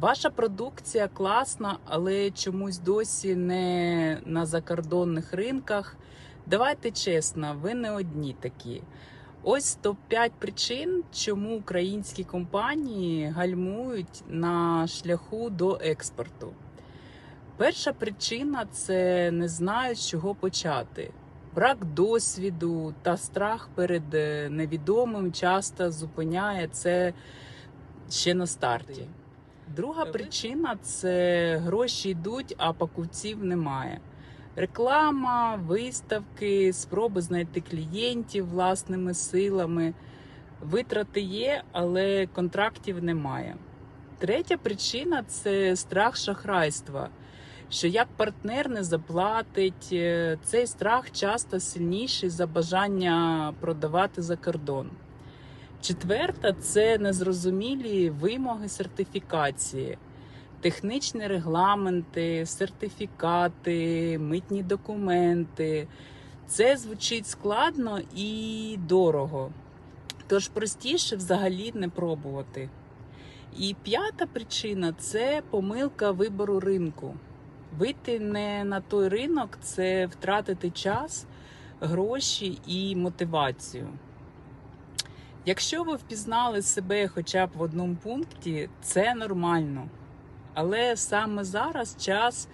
Ваша продукція класна, але чомусь досі не на закордонних ринках. Давайте чесно, ви не одні такі. Ось топ-5 причин, чому українські компанії гальмують на шляху до експорту. Перша причина це не знають, з чого почати. Брак досвіду та страх перед е, невідомим часто зупиняє це ще на старті. Друга причина це гроші йдуть, а покупців немає. Реклама, виставки, спроби знайти клієнтів власними силами. Витрати є, але контрактів немає. Третя причина це страх шахрайства. Що як партнер не заплатить, е, цей страх часто сильніший за бажання продавати за кордон. Четверта це незрозумілі вимоги сертифікації, технічні регламенти, сертифікати, митні документи. Це звучить складно і дорого. Тож простіше взагалі не пробувати. І п'ята причина це помилка вибору ринку. Вийти не на той ринок це втратити час, гроші і мотивацію. Якщо ви впізнали себе хоча б в одному пункті, це нормально. Але саме зараз час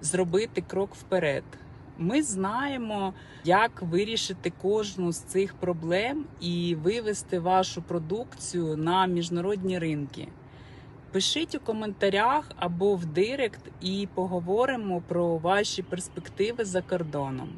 зробити крок вперед. Ми знаємо, як вирішити кожну з цих проблем і вивести вашу продукцію на міжнародні ринки. Пишіть у коментарях або в директ і поговоримо про ваші перспективи за кордоном.